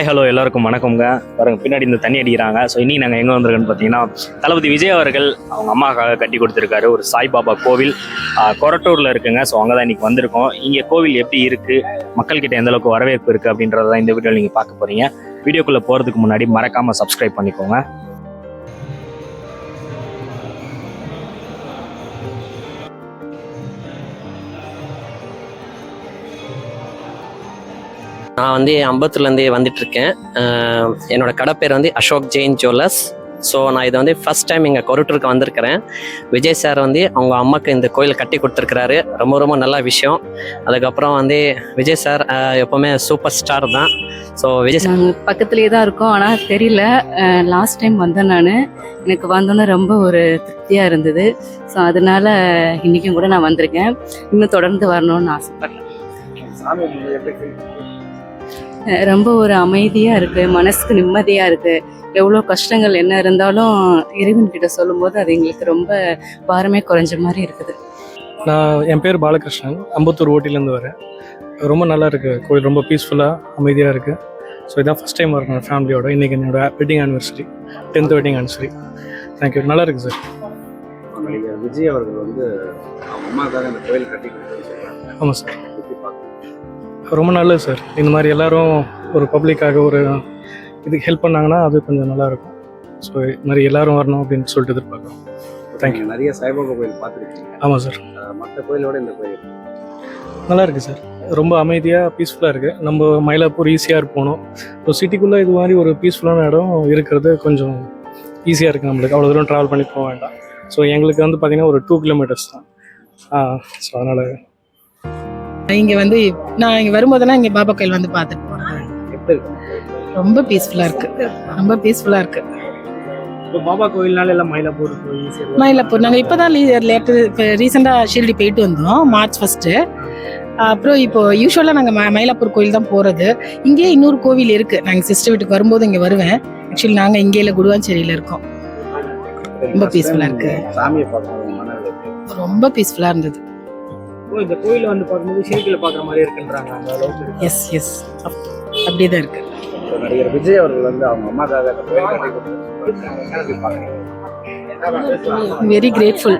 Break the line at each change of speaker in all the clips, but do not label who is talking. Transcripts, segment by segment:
Hi hello எல்லாருக்கும் வணக்கம்ங்க. பாருங்க பின்னாடி இந்த தண்ணி அடிக்கிறாங்க. ஸோ இன்னைக்கு நாங்கள் எங்கே வந்திருக்கோன்னு பார்த்தீங்கன்னா தளபதி விஜய் அவர்கள் அவங்க அம்மாக்காக கட்டி கொடுத்துருக்காரு. ஒரு சாய்பாபா கோவில் கொரட்டூரில் இருக்குங்க. ஸோ அங்கே தான் இன்றைக்கி வந்திருக்கோம். இங்கே கோவில் எப்படி இருக்குது மக்கள்கிட்ட எந்த அளவுக்கு வரவேற்பு இருக்குது அப்படின்றத இந்த வீடியோவில் நீங்கள் பார்க்க போகிறீங்க வீடியோக்குள்ளே போகிறதுக்கு முன்னாடி மறக்காமல் சப்ஸ்கிரைப் பண்ணிக்கோங்க.
நான் வந்து அம்பத்தூர்லேருந்து வந்துட்டு இருக்கேன் என்னோட கடை பேர் வந்து அசோக் ஜெயின் ஜுவல்லர்ஸ். ஸோ நான் இதை வந்து ஃபர்ஸ்ட் டைம் இங்கே கொருட்டூருக்கு வந்திருக்கிறேன். விஜய் சார் வந்து அவங்க அம்மாவுக்கு இந்த கோயில் கட்டி கொடுத்துருக்கிறாரு. ரொம்ப ரொம்ப நல்ல விஷயம். அதுக்கப்புறம் வந்து விஜய் சார் எப்போவுமே சூப்பர் ஸ்டார் தான். ஸோ விஜய் சார்
பக்கத்துலேயே தான் இருக்கோம். ஆனால் தெரியல. லாஸ்ட் டைம் வந்தேன் நான். எனக்கு வந்தோன்னே ரொம்ப ஒரு திருப்தியாக இருந்தது. ஸோ அதனால இன்றைக்கும் கூட நான் வந்திருக்கேன். இன்னும் தொடர்ந்து வரணும்னு ஆசைப்பட்றேன். ரொம்ப ஒரு அமைதியாக இருக்குது மனசுக்கு நிம்மதியாக இருக்குது எவ்வளோ கஷ்டங்கள் என்ன இருந்தாலும் இறைவன் கிட்ட சொல்லும்போது அது எங்களுக்கு ரொம்ப பாரமே குறைஞ்ச மாதிரி இருக்குது.
நான் என் பேர் பாலகிருஷ்ணன். அம்பத்தூர் ஓட்டிலேருந்து வரேன். ரொம்ப நல்லா இருக்கு. கோயில் ரொம்ப பீஸ்ஃபுல்லாக அமைதியாக இருக்குது ஸோ இதான் ஃபஸ்ட் டைம் வரேன் ஃபேமிலியோட இன்றைக்கி என்னோட wedding anniversary tenth wedding anniversary thank you நல்லா இருக்குது சார்
விஜய் அவர்கள் வந்து அவங்க அம்மாவுக்காக இந்த கோயில் கட்டி
ஆமாம் சார் ரொம்ப நல்லது சார் இந்த மாதிரி எல்லாரும் ஒரு பப்ளிக்காக ஒரு இதுக்கு ஹெல்ப் பண்ணாங்கன்னா அது கொஞ்சம் நல்லாயிருக்கும். ஸோ இது மாதிரி எல்லாரும் வரணும் அப்படின்னு சொல்லிட்டு எதிர்பார்க்குறோம்.
நீங்க நிறைய சாய்பாபா கோயில் பார்த்துருக்கீங்க.
ஆமாம் சார்
மற்ற கோயிலோட இந்த கோயில்
நல்லா இருக்குது சார் ரொம்ப அமைதியாக பீஸ்ஃபுல்லாக இருக்குது நம்ம மயிலாப்பூர் ஈஸியாக போகணும் ஸோ சிட்டிக்குள்ளே இது மாதிரி ஒரு பீஸ்ஃபுல்லான இடம் இருக்கிறது கொஞ்சம் ஈஸியாக இருக்குது நம்மளுக்கு. அவ்வளோ தூரம் ட்ராவல் பண்ணி போக வேண்டாம். ஸோ எங்களுக்கு வந்து பார்த்திங்கன்னா ஒரு டூ கிலோமீட்டர்ஸ் தான். ஸோ அதனால்
இங்க வந்து நான் இங்க வரும்போதெல்லாம் இங்க பாபா கோயில் வந்து பார்த்துட்டு
இருக்கு?
ரொம்ப பீஸ்ஃபுல்லா இருக்கு. ரொம்ப பீஸ்ஃபுல்லா இருக்கு.
இப்போ பாபா கோயில்னால எல்லாம் மயிலாப்பூர் போய்
மயிலாப்பூர். நாங்கள் இப்போ தான் லேட்டு இப்போ ரீசெண்டாக ஷீரடி போயிட்டு வந்தோம் மார்ச் ஃபஸ்ட்டு அப்புறம் இப்போ யூஸ்வலாக நாங்கள் ம மயிலாப்பூர் கோயில் தான் போகிறது இங்கேயே இன்னொரு கோவில் இருக்குது நாங்கள் சிஸ்டர் வீட்டுக்கு வரும்போது இங்கே வருவேன். ஆக்சுவலி நாங்கள் இங்கேயில் குடுவாஞ்சேரியில் இருக்கோம். ரொம்ப peaceful ஆ இருக்கு.
சாமியை பார்க்கணும் மன அழுத்தம்.
ரொம்ப பீஸ்ஃபுல்லாக இருந்தது.
இந்த கோயிலை வந்து பார்க்கும்போது சிரிக்கில் பார்க்குற மாதிரி இருக்குன்றாங்க அந்த அளவுக்கு
எஸ் எஸ் அப்படியே தான் இருக்குது
இப்போ நடிகர் விஜய் அவர்கள் வந்து அவங்க பார்க்குறீங்க
வெரி கிரேட்ஃபுல்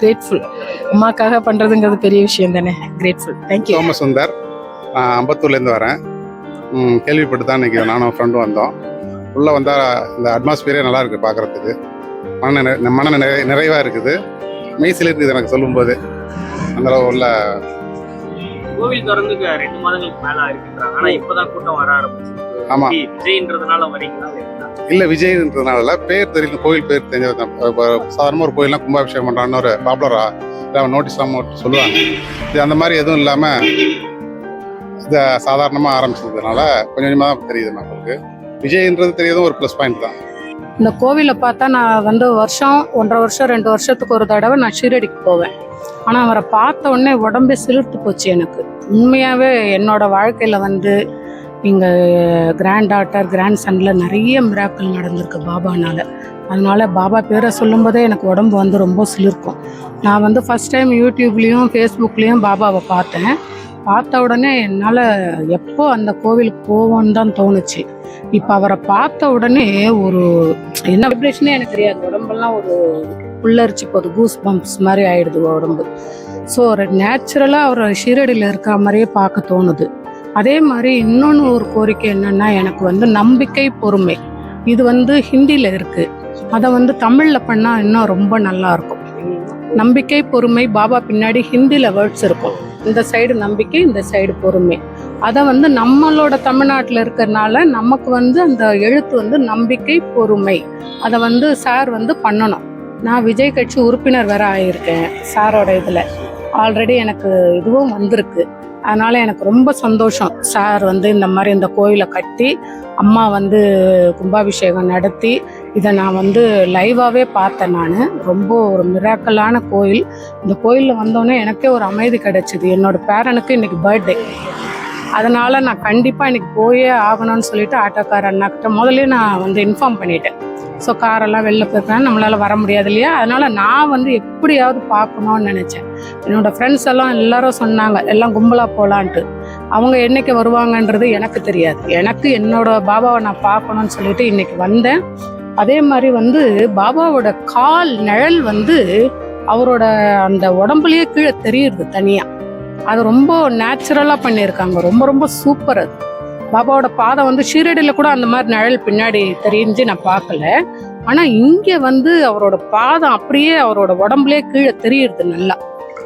கிரேட்ஃபுல் அம்மாக்காக பண்ணுறதுங்கிறது பெரிய விஷயம் தானே. கிரேட்ஃபுல் தேங்க்யூ
சோமசுந்தர் நான் அம்பத்தூர்லேருந்து வரேன். ம், கேள்விப்பட்டு தான் இன்றைக்கி நானும் ஃப்ரெண்டும் வந்தோம். உள்ளே வந்தால் இந்த அட்மாஸ்பியரே நல்லா இருக்குது பார்க்குறதுக்கு மன நிறை மன நிறை நிறைவாக இருக்குது. மெய்சில் இருக்குது எனக்கு சொல்லும்போது. அந்த அளவு உள்ள
கோவில் திறந்துக்கு ரெண்டு மாதங்களுக்கு மேலே இருக்குன்றாங்க ஆனால் இப்போ தான் கூட்டம் வர ஆரம்பிச்சு
ஆமாம்
விஜய்ன்றதுனால வரீங்களா
இல்லை விஜய்ன்றதுனால பேர் தெரியல கோயில் பேர் தெரிஞ்சது சாதாரணமாக ஒரு கோயில்லாம் கும்பாபிஷேகம் பண்ணுறான்னு ஒரு பாப்புலராக நோட்டீஸ்லாம் சொல்லுவாங்க. இது அந்த மாதிரி எதுவும் இல்லாமல் இதை சாதாரணமாக ஆரம்பிச்சதுனால கொஞ்சம் கொஞ்சமாக தான் தெரியுது நம்மளுக்கு விஜய்ன்றது தெரியறதும் ஒரு ப்ளஸ் பாயிண்ட் தான்.
இந்த கோவிலை பார்த்தா நான் வந்து வருஷம் ஒன்றரை வருஷம் ரெண்டு வருஷத்துக்கு ஒரு தடவை நான் ஷீரடிக்கு போவேன். ஆனால் அவரை பார்த்த உடனே உடம்பே சிலிர்த்து போச்சு எனக்கு. உண்மையாகவே என்னோடய வாழ்க்கையில் வந்து இங்கே கிராண்ட் டாட்டர் கிராண்ட் சனில் நிறைய மிராக்கள் நடந்திருக்கு பாபானால். அதனால பாபா பேரை சொல்லும்போதே எனக்கு உடம்பு வந்து ரொம்ப சிலிர்க்கும். நான் வந்து ஃபஸ்ட் டைம் யூடியூப்லேயும் ஃபேஸ்புக்லேயும் பாபாவை பார்த்தேன். பார்த்த உடனே என்னால் எப்போ அந்த கோவிலுக்கு போவோன்னு தான் தோணுச்சு. இப்போ அவரை பார்த்த உடனே ஒரு என்ன வைப்ரேஷனே எனக்கு தெரியாது. உடம்பெல்லாம் ஒரு புல்லரிச்சு போகுது. கூஸ் பம்ப்ஸ் மாதிரி ஆயிடுது உடம்பு. ஸோ ஒரு நேச்சுரலாக அவர் ஷீரடியில் இருக்க மாதிரியே பார்க்க தோணுது. அதே மாதிரி இன்னொன்று ஒரு கோரிக்கை என்னன்னா எனக்கு வந்து நம்பிக்கை பொறுமை. இது வந்து ஹிந்தியில் இருக்குது அதை வந்து தமிழில் பண்ணால் இன்னும் ரொம்ப நல்லா இருக்கும். நம்பிக்கை பொறுமை பாபா பின்னாடி ஹிந்தியில் வேர்ட்ஸ் இருக்கும். இந்த சைடு நம்பிக்கை இந்த சைடு பொறுமை. அதை வந்து நம்மளோட தமிழ்நாட்டில் இருக்கிறனால நமக்கு வந்து அந்த எழுத்து வந்து நம்பிக்கை பொறுமை. அதை வந்து சார் வந்து பண்ணணும். நான் விஜய் கட்சி உறுப்பினர் வேற ஆகியிருக்கேன் சாரோட இதில். ஆல்ரெடி எனக்கு இதுவும் வந்திருக்கு. அதனால் எனக்கு ரொம்ப சந்தோஷம் சார் வந்து இந்த மாதிரி இந்த கோயிலை கட்டி அம்மா வந்து கும்பாபிஷேகம் நடத்தி இதை நான் வந்து லைவாகவே பார்த்தேன் நான். ரொம்ப ஒரு மிராக்கலான கோயில். இந்த கோயிலில் வந்தோடனே எனக்கே ஒரு அமைதி கிடைச்சிது. என்னோட பேரனுக்கு இன்னைக்கு பர்த்டே அதனால் நான் கண்டிப்பாக இன்றைக்கி போயே ஆகணும்னு சொல்லிட்டு ஆட்டோக்கார அண்ணாக்கிட்ட முதல்ல நான் வந்து இன்ஃபார்ம் பண்ணிட்டேன். ஸோ காரெல்லாம் வெளில போயிருக்கேன். நம்மளால் வர முடியாது இல்லையா? அதனால் நான் வந்து எப்படியாவது பார்க்கணும்னு நினச்சேன். என்னோடய ஃப்ரெண்ட்ஸ் எல்லாம் எல்லாரும் சொன்னாங்க எல்லாம் கும்பலாக போகலான்ட்டு அவங்க என்னைக்கு வருவாங்கன்றது எனக்கு தெரியாது. எனக்கு என்னோட பாபாவை நான் பார்க்கணும்னு சொல்லிட்டு இன்னைக்கு வந்தேன். அதே மாதிரி வந்து பாபாவோட கால் நிழல் வந்து அவரோட அந்த உடம்புலயே கீழே தெரியுது தனியா. அது ரொம்ப நேச்சுரலா பண்ணியிருக்காங்க. ரொம்ப ரொம்ப சூப்பர் அது. பாபாவோட பாதம் வந்து ஷீரடியில் கூட அந்த மாதிரி நிழல் பின்னாடி தெரிஞ்சு நான் பார்க்கல. ஆனால் இங்கே வந்து அவரோட பாதம் அப்படியே அவரோட உடம்புலயே கீழே தெரியுது நல்லா.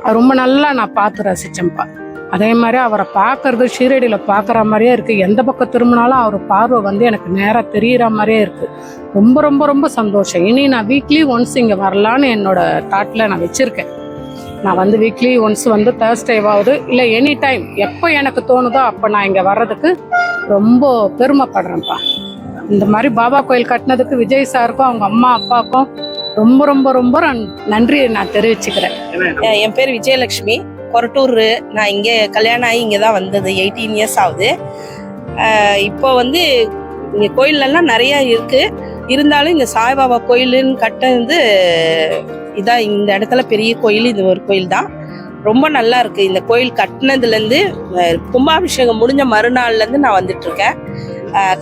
அது ரொம்ப நல்லா நான் பார்த்து ரசித்தேன்ப்பா அதே மாதிரி அவரை பார்க்கறது ஷீரடியில் பார்க்குற மாதிரியே இருக்குது எந்த பக்கம் திரும்பினாலும் அவர் பார்வை வந்து எனக்கு நேராக தெரியிற மாதிரியே இருக்குது ரொம்ப ரொம்ப ரொம்ப சந்தோஷம். இனி நான் வீக்லி ஒன்ஸ் இங்கே வரலான்னு என்னோட தாட்டில் நான் வச்சுருக்கேன். நான் வந்து வீக்லி ஒன்ஸ் வந்து தேர்ஸ்டேவாவது இல்லை எனி டைம் எப்போ எனக்கு தோணுதோ அப்போ நான் இங்கே வர்றதுக்கு ரொம்ப பெருமைப்படுறேன்ப்பா. இந்த மாதிரி பாபா கோயில் கட்டினதுக்கு விஜய் சாருக்கும் அவங்க அம்மா அப்பாவுக்கும் ரொம்ப ரொம்ப ரொம்ப நன்- நன்றியை நான் தெரிவிச்சுக்கிறேன்.
என் பேர் விஜயலட்சுமி. கொரட்டூர். நான் இங்கே கல்யாணம் ஆகி இங்கே தான் வந்தது. எயிட்டீன் இயர்ஸ் ஆகுது. இப்போ வந்து இங்கே கோயிலெல்லாம் நிறையா இருக்குது இருந்தாலும் இந்த சாய்பாபா கோயிலுன்னு கட்டினது இதான் இந்த இடத்துல பெரிய கோயில் இது ஒரு கோயில் தான். ரொம்ப நல்லா இருக்குது இந்த கோயில் கட்டினதுலேருந்து கும்பாபிஷேகம் முடிஞ்ச மறுநாள்லேருந்து நான் வந்துட்டுருக்கேன்.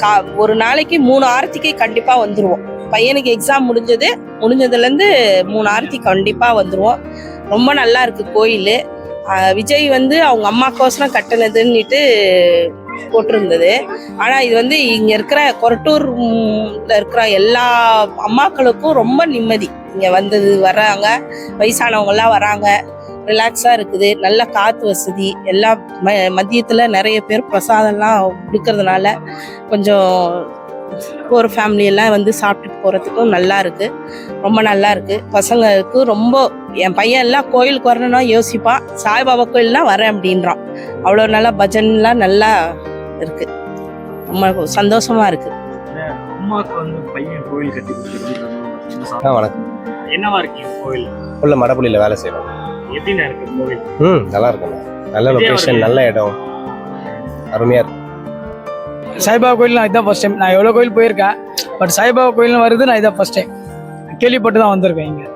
கா ஒரு நாளைக்கு மூணு ஆரத்திக்கு கண்டிப்பாக வந்துடுவோம் பையனுக்கு எக்ஸாம் முடிஞ்சது முடிஞ்சதுலேருந்து மூணு ஆரத்தி கண்டிப்பாக வந்துடுவோம் ரொம்ப நல்லா இருக்குது கோயில். விஜய் வந்து அவங்க அம்மாக்கோசரம் கட்டினதுன்னுட்டு போட்டிருந்தது. ஆனால் இது வந்து இங்கே இருக்கிற கொரட்டூரில் இருக்கிற எல்லா அம்மாக்களுக்கும் ரொம்ப நிம்மதி. இங்கே வந்தது வர்றாங்க. வயசானவங்கெல்லாம் வராங்க. ரிலாக்ஸாக இருக்குது. நல்ல காற்று வசதி. எல்லாம் ம மதியத்தில் நிறைய பேர் பிரசாதம்லாம் கொடுக்கறதுனால கொஞ்சம் ஒரு ஃபேமிலியெல்லாம் வந்து சாப்பிட்டுட்டு போகிறதுக்கும் நல்லா இருக்குது ரொம்ப நல்லா இருக்குது பசங்களுக்கு ரொம்ப என் பையன் எல்லாம் கோயிலுக்கு வரணும்னா யோசிப்பான் சாய்பாபா கோயில்லாம் வரேன் அப்படின்றான். அவ்வளோ நல்லா பஜன்லாம் நல்லா இருக்குது ரொம்ப சந்தோஷமா இருக்குது
அம்மாவுக்கு வந்து பையன் கோவில் கட்டி கொடுத்துருக்காங்க
ஆ வணக்கம்.
என்னவா இருக்கு இந்த கோவில்
உள்ள மடப்புள்ளியில் வேலை செய்கிறோம்
எப்படிண்ணா இருக்கு கோவில்
ம் நல்லா இருக்குண்ணா. நல்ல லொக்கேஷன். நல்ல இடம். அருமையாக இருக்கு.
சாய்பாபா கோயில் நான் இதான் ஃபர்ஸ்ட் டைம் நான் எவ்வளோ கோயில் போயிருக்கேன் பட் சாய்பாபா கோயில்னு வருது நான் இதான் ஃபர்ஸ்ட் டைம் கேள்விப்பட்டு தான் வந்திருக்கேன் இங்கே.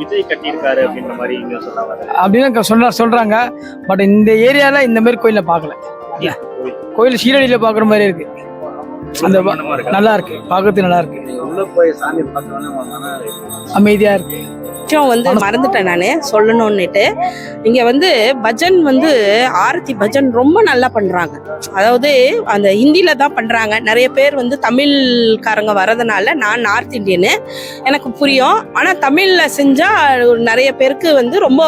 விஜய் கட்டியிருக்காரு அப்படின்ற மாதிரி இங்க சொன்னாங்க.
அப்படின்னு சொல்ற சொல்கிறாங்க பட் இந்த ஏரியாவில் இந்த மாதிரி கோயிலை பார்க்கல. கோயில் ஷீரடியில் பார்க்குற மாதிரி இருக்கு. அந்த? நல்லா இருக்கு பார்க்கறதுக்கு நல்லா இருக்கு அமைதியாக இருக்கு.
விஷயம் வந்து மறந்துட்டேன் நான் சொல்லணும்னுட்டு. இங்கே வந்து பஜன் வந்து ஆரத்தி பஜன் ரொம்ப நல்லா பண்ணுறாங்க அதாவது அந்த ஹிந்தியில் தான் பண்ணுறாங்க நிறைய பேர் வந்து தமிழ்காரங்க வரதுனால நான் நார்த் இந்தியனு எனக்கு புரியும். ஆனால் தமிழில் செஞ்சால் நிறைய பேருக்கு வந்து ரொம்ப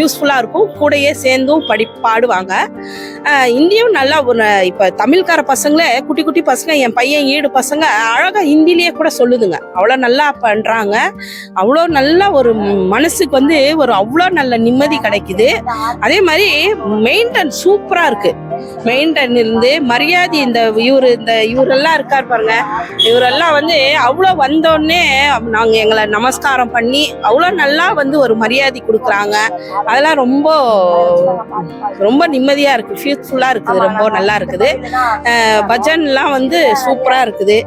யூஸ்ஃபுல்லாக இருக்கும். கூடயே சேர்ந்தும் படி பாடுவாங்க. இந்தியும் நல்லா இப்போ தமிழ்கார பசங்களே குட்டி குட்டி பசங்க என் பையன் ஈடு பசங்க அழகாக ஹிந்திலேயே கூட சொல்லுதுங்க. அவ்வளோ நல்லா பண்ணுறாங்க அவ்வளோ நல்ல ஒரு மனசுக்கு வந்து ஒரு அவ்வளோ நல்ல நிம்மதி கிடைக்குது. அதே மாதிரி மெயின்டைன் சூப்பராக இருக்குது மெயின்டன் இருந்து மரியாதை இந்த இவர் இந்த இவரெல்லாம் இருக்கார் பாருங்க. இவரெல்லாம் வந்து அவ்வளோ வந்தோடனே நாங்கள் எங்களை நமஸ்காரம் பண்ணி அவ்வளோ நல்லா வந்து ஒரு மரியாதை கொடுக்குறாங்க. அதெல்லாம் ரொம்ப ரொம்ப நிம்மதியாக இருக்குது ஃபியூஸ்ஃபுல்லாக இருக்குது. ரொம்ப நல்லா இருக்குது. பஜன்லாம் வந்து சூப்பராக இருக்குது.